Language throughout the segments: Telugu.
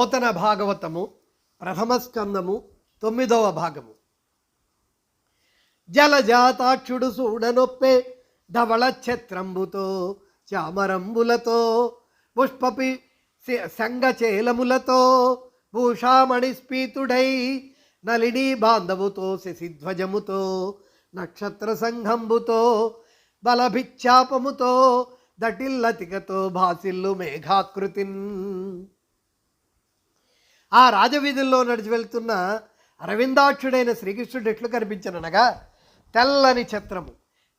పోతన భాగవతము ప్రథమస్కందము తొమ్మిదవ భాగము. జలజాతాక్షుడు సూడనొప్పే ధవళ ఛత్రంబుతో చామరంబులతో పుష్పపి సంగచేలములతో భూషామణి స్పీతుడై నలిని బాంధవుతో శశిధ్వజముతో నక్షత్ర సంఘంబుతో బలభిచ్చాపముతో దటిల్లతికతో భాసిల్లు మేఘాకృతిన్. ఆ రాజవీధుల్లో నడిచి వెళ్తున్న అరవిందాక్షుడైన శ్రీకృష్ణుడు ఎట్లు కనిపించననగా తెల్లని ఛత్రము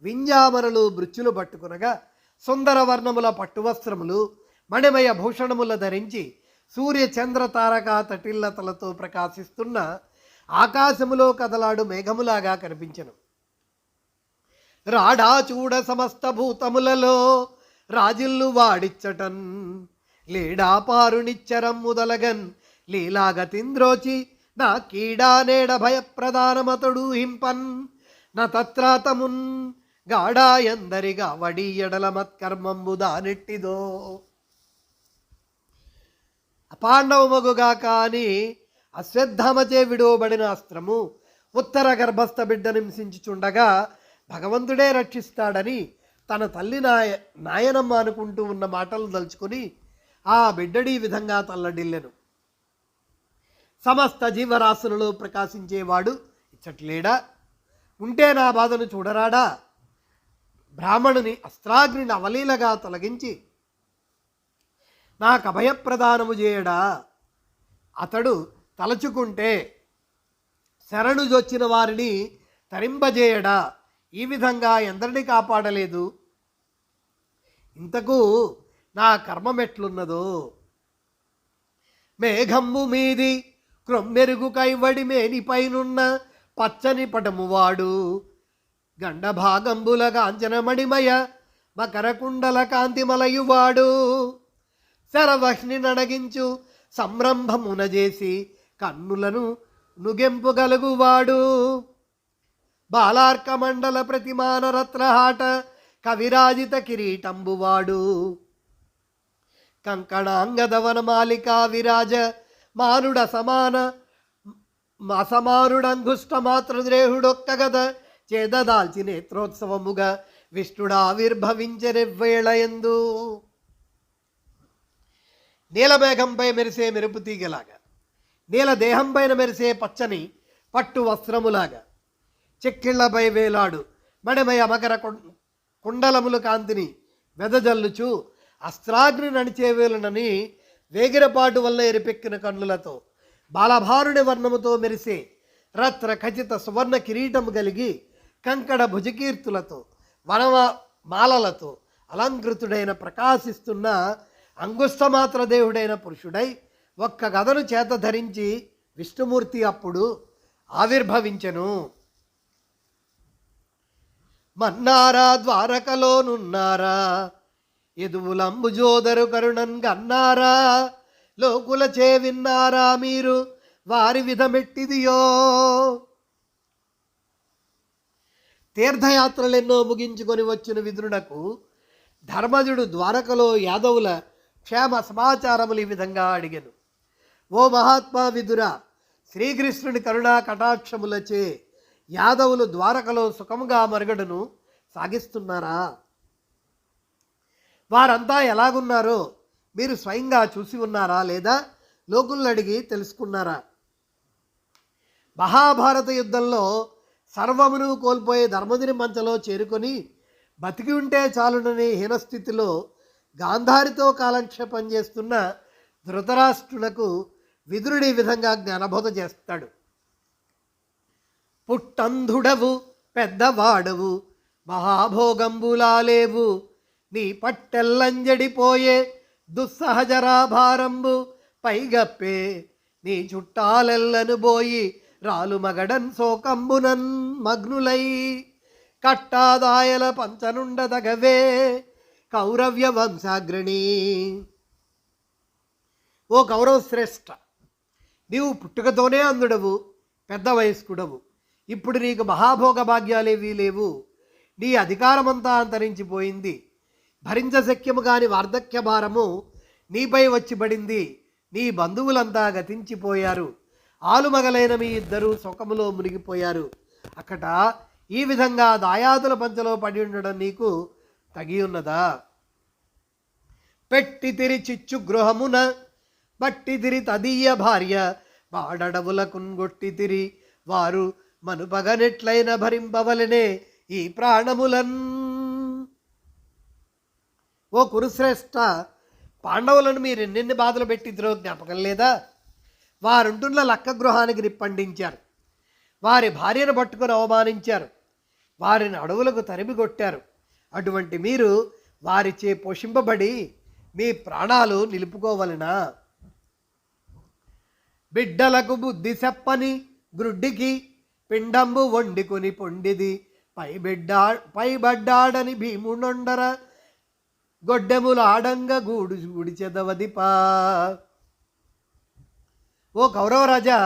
వింజామరలు మృత్యులు పట్టుకునగా సుందరవర్ణముల పట్టువస్త్రములు మణిమయ భూషణముల ధరించి సూర్య చంద్ర తారక తటిల్లతలతో ప్రకాశిస్తున్న ఆకాశములో కదలాడు మేఘములాగా కనిపించను. రాడా చూడ సమస్త భూతములలో రాజిల్లు వాడిచ్చటన్ లేడా పారునిచ్చరం ముదలగన్ లీలాగతింద్రోచి నా కీడానేడ భయప్రధానమతడు హింపన్. నా తత్రాతమున్ గాడాయందరిగా వడి మత్కర్మంబు దానెట్టిదో. అపాండవమగుగాక కాని అశ్వత్థామచే విడువబడిన అస్త్రము ఉత్తర గర్భస్థ బిడ్డ హింసించుచుండగా భగవంతుడే రక్షిస్తాడని తన తల్లి నాయ నాయనమ్మ అనుకుంటూ ఉన్న మాటలు దలుచుకుని ఆ బిడ్డడి విధంగా తల్లడిల్లెను. సమస్త జీవరాశులలో ప్రకాశించేవాడు ఇచ్చట్లేడా? ఉంటే నా బాధను చూడరాడా? బ్రాహ్మణుని అస్త్రాగ్నిని అవలీలగా తొలగించి నాకు అభయప్రదానము చేయడా? అతడు తలచుకుంటే శరణుజొచ్చిన వారిని తరింపజేయడా? ఈ విధంగా ఎందరిని కాపాడలేదు? ఇంతకు నా కర్మం ఎట్లున్నదో మేఘమ్ము మీది క్రొమ్మెరుగు కైవడిమేని పైనున్న పచ్చని పటమువాడు. గండభాగంబుల కాంచనమణిమయ మకరకుండల కాంతిమలయువాడు. శరవహ్ని నడగించు సంరంభమున చేసి కన్నులను నుగెంపుగలుగువాడు బాలార్క మండల ప్రతిమాన రత్నహాట కవిరాజిత కిరీటంబువాడు. కంకణాంగదవన మాలికా విరాజ మానుడ సమాన అసమానుడంగుష్ట మాతృద్రేహుడొక్కగద చేదదాల్చి నేత్రోత్సవముగా విష్ణుడావిర్భవించరెవ్వేళయందు. నీలమేఘంపై మెరిసే మెరుపు తీగలాగా నీల దేహంపైన మెరిసే పచ్చని పట్టు వస్త్రములాగా చెక్కిళ్ళపై వేలాడు మణిమయ మకర కుండలములు కాంతిని వెదజల్లుచు అస్త్రాగ్ని నడిచేవేలునని వేగిరపాటు వల్ల ఎరిపెక్కిన కన్నులతో బాలభారుని వర్ణముతో మెరిసే రత్న ఖచిత సువర్ణ కిరీటము కలిగి కంకణ భుజకీర్తులతో వనవ మాలలతో అలంకృతుడైన ప్రకాశిస్తున్న అంగుష్టమాత్ర దేవుడైన పురుషుడై ఒక్క గదను చేత ధరించి విష్ణుమూర్తి అప్పుడు ఆవిర్భవించెను. మన్నారా ద్వారకలోనున్నారా ఎదువులంబు జోదరు కరుణన్ గన్నారా లోకుల చే విన్నారా మీరు? వారి విధమెట్టిదియో? తీర్థయాత్రలెన్నో ముగించుకొని వచ్చిన విదురునకు ధర్మజుడు ద్వారకలో యాదవుల క్షేమ సమాచారములు ఈ విధంగా అడిగను. ఓ మహాత్మా విదుర శ్రీకృష్ణుని కరుణా కటాక్షములచే యాదవులు ద్వారకలో సుఖముగా మరగడను సాగిస్తున్నారా? వారంతా ఎలాగున్నారో మీరు స్వయంగా చూసి ఉన్నారా లేదా లోకులను అడిగి తెలుసుకున్నారా? మహాభారత యుద్ధంలో సర్వమును కోల్పోయే ధర్మదిని మంచలో చేరుకొని బతికి ఉంటే చాలునని హీనస్థితిలో గాంధారితో కాలక్షేపం చేస్తున్న ధృతరాష్ట్రులకు విదురుడి విధంగా జ్ఞానబోధ చేస్తాడు. పుట్టంధుడవు పెద్దవాడవు మహాభోగంబులాలేవు నీ పట్టెల్లంజడిపోయే దుస్సహజరాభారంబు పైగప్పే నీ చుట్టాలెల్లను బోయి రాలు మగడన్ శోకంబునన్ మగ్నులై. కట్టాదాయల పంచనుండదగవే కౌరవ్య వంశాగ్రణి. ఓ కౌరవ శ్రేష్ఠ నీవు పుట్టుకతోనే అందుడవు పెద్ద వయస్కుడవు. ఇప్పుడు నీకు మహాభోగ భాగ్యాలేవీ లేవు. నీ అధికారమంతా అంతరించిపోయింది. భరించశక్యము కాని వార్ధక్య భారము నీపై వచ్చి పడింది. నీ బంధువులంతా గతించిపోయారు. ఆలుమగలైన మీ ఇద్దరు సుఖములో మునిగిపోయారు. అక్కడ ఈ విధంగా దాయాదుల పంచలో పడి ఉండడం నీకు తగి ఉన్నదా? పెట్టి తిరి చిచ్చు గృహమున బట్టి తిరి తదీయ భార్య వాడడవులకున్ తిరి వారు మనుపగనెట్లైన భరింపవలనే ఈ ప్రాణములన్ ఓ కురుశ్రేష్ఠ పాండవులను మీరు ఎన్నెన్ని బాధలు పెట్టిద్దరో జ్ఞాపకం లేదా? వారుంటున్న లక్క గృహానికి నిప్పండించారు. వారి భార్యను పట్టుకొని అవమానించారు. వారిని అడవులకు తరిమి కొట్టారు. అటువంటి మీరు వారిచే పోషింపబడి మీ ప్రాణాలు నిలుపుకోవలనా? బిడ్డలకు బుద్ధి చెప్పని గ్రుడ్డికి పిండంబు వండుకొని పొండిది. పై బిడ్డా పైబడ్డాడని భీముండొండర గొడ్డెములు ఆడంగ గూడు గుడిచెదవదిపా. ఓ కౌరవరాజా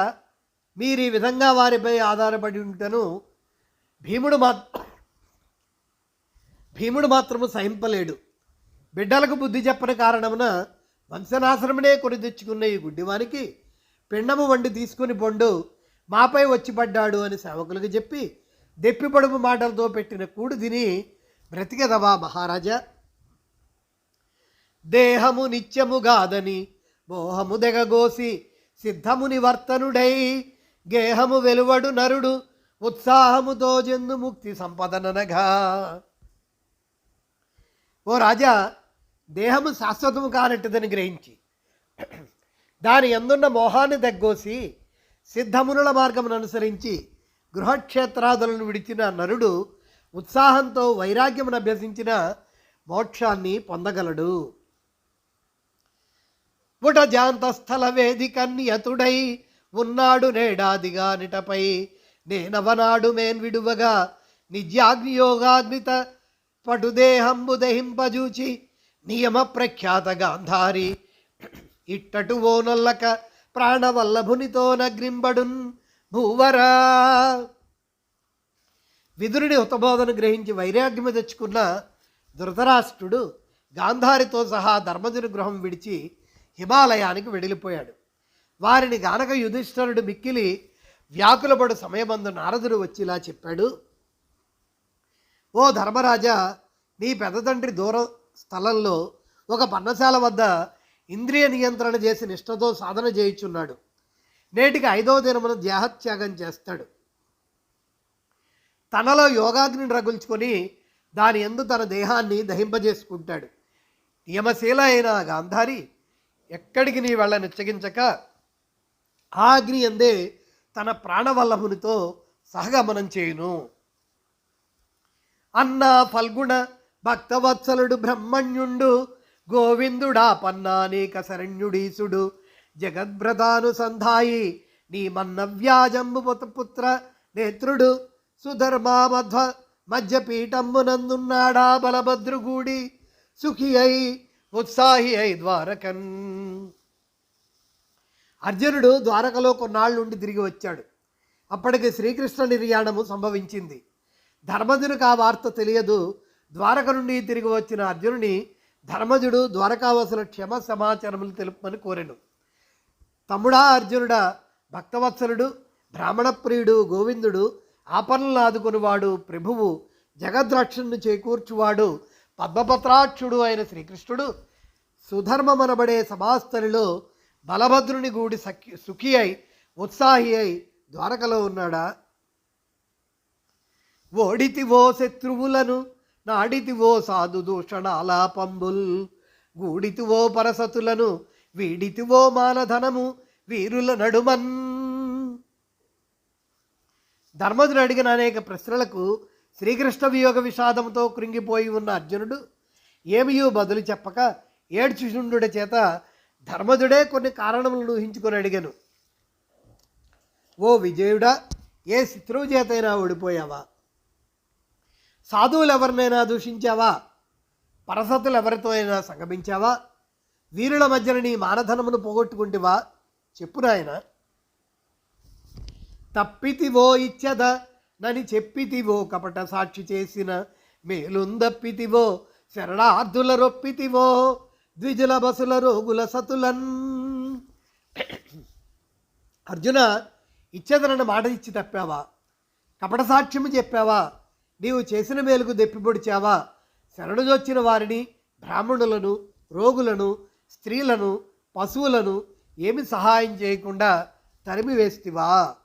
మీరు ఈ విధంగా వారిపై ఆధారపడి ఉంటను భీముడు మా భీముడు మాత్రము సహింపలేడు. బిడ్డలకు బుద్ధి చెప్పని కారణమున వంశనాశ్రమనే కొని తెచ్చుకున్న ఈ గుడ్డివానికి పిండము వండి తీసుకుని పొండు మాపై వచ్చి పడ్డాడు అని సేవకులకు చెప్పి దెప్పిపొడుపు మాటలతో పెట్టిన కూడు తిని బ్రతికెదవా మహారాజా? దేహము నిత్యముగాదని మోహము దెగగోసి సిద్ధముని వర్తనుడై గేహము వెలువడు నరుడు ఉత్సాహముతో జందు ముక్తి సంపదననగా. ఓ రాజా దేహము శాశ్వతము కానట్టుదని గ్రహించి దాని ఎందున్న మోహాన్ని దగ్గోసి సిద్ధమునుల మార్గమును అనుసరించి గృహక్షేత్రాదులను విడిచిన నరుడు ఉత్సాహంతో వైరాగ్యమును అభ్యసించిన మోక్షాన్ని పొందగలడు. పుటజాంతస్థల వేదిక నియతుడై ఉన్నాడు నేడాదిగా నిటపై. నేనవనాడు మేన్ విడువగా నిజ్యాగ్నియోగాగ్నిత పటుదేహంబు దహింపజూచి నియమ ప్రఖ్యాత గాంధారి. ఇట్టటు ఓనొల్లక ప్రాణవల్లభునితో నగ్రింబడున్ భూవరా. విదురుడి హుతబోధను గ్రహించి వైరాగ్యము తెచ్చుకున్న ధృతరాష్ట్రుడు గాంధారితో సహా ధర్మజుని గృహం విడిచి హిమాలయానికి వెడిలిపోయాడు. వారిని గానక యుధిష్ఠరుడు మిక్కిలి వ్యాకులపడు సమయమందు నారదుడు వచ్చిలా చెప్పాడు ఓ ధర్మరాజా నీ పెద్ద తండ్రి దూర స్థలంలో ఒక పన్నశాల వద్ద ఇంద్రియ నియంత్రణ చేసి నిష్ఠతో సాధన చేయుచున్నాడు. నేటికి ఐదవ దినమున దేహత్యాగం చేస్తాడు. తనలో యోగాగ్ని రగుల్చుకొని దాని ఎందు తన దేహాన్ని దహింపజేసుకుంటాడు. నియమశీల అయిన గాంధారి ఎక్కడికి నీ వెళ్ళ నిచ్చగించక ఆ అగ్ని అందే తన ప్రాణవల్లభునితో సహగమనం చేయును. అన్న ఫల్గుణ భక్తవత్సలుడు బ్రహ్మణ్యుండు గోవిందుడా పన్నానేక శరణ్యుడీసుడు జగద్భ్రతానుసంధాయి నీ మన్నవ్యాజంబు పుత్ర నేత్రుడు సుధర్మామధ్వ మధ్యపీఠంబునందున్నాడా బలభద్రుగుడి. సుఖి అయి ఉత్సాహి అయి ద్వారకన్. అర్జునుడు ద్వారకలో కొన్నాళ్ళు ఉండి తిరిగి వచ్చాడు. అప్పటికి శ్రీకృష్ణ నిర్యాణము సంభవించింది. ధర్మజునికి ఆ వార్త తెలియదు. ద్వారక నుండి తిరిగి వచ్చిన అర్జునుని ధర్మజుడు ద్వారకావాసుల క్షమ సమాచారములు తెలుపమని కోరెను. తమ్ముడా అర్జునుడా భక్తవత్సలుడు బ్రాహ్మణప్రియుడు గోవిందుడు ఆపనలు ఆదుకునివాడు ప్రభువు జగద్రక్షణను చేకూర్చువాడు పద్మపత్రాక్షుడు అయిన శ్రీకృష్ణుడు సుధర్మమనబడే సమాస్తరిలో బలభద్రుని గూడి సఖ్య సుఖి అయి ఉత్సాహి అయి ద్వారకలో ఉన్నాడా? ఓడితివో శత్రువులను నాడితివో సాధు దూషణాలాపంబుల్ గూడితివో పరసతులను వీడితివో మానధనము వీరుల నడుమన్. ధర్మజుడు అడిగిన అనేక ప్రశ్నలకు శ్రీకృష్ణ వియోగ విషాదంతో కృంగిపోయి ఉన్న అర్జునుడు ఏమియో బదులు చెప్పక ఏడ్చుచుండు చేత ధర్మజుడే కొన్ని కారణములను ఊహించుకొని అడిగాను. ఓ విజయుడా ఏ శత్రువు చేతైనా ఓడిపోయావా? సాధువులు ఎవరినైనా దూషించావా? పరసతులు ఎవరితో అయినా సంగమించావా? వీరుల మధ్యన నీ మానధనమును పోగొట్టుకుంటివా? చెప్పు నాయన. తప్పితివో ఇచ్చద నని చెప్పితివో కపట సాక్షి చేసిన మేలుందప్పితివో శరణార్థుల రొప్పితివో ద్విజుల బసుల రోగుల సతులన్. అర్జున ఇచ్చేదనన్న మాట ఇచ్చి తప్పావా? కపట సాక్ష్యము చెప్పావా? నీవు చేసిన మేలుకు దెప్పిపొడిచావా? శరణుజొచ్చిన వారిని బ్రాహ్మణులను రోగులను స్త్రీలను పశువులను ఏమి సహాయం చేయకుండా తరిమి వేస్తివా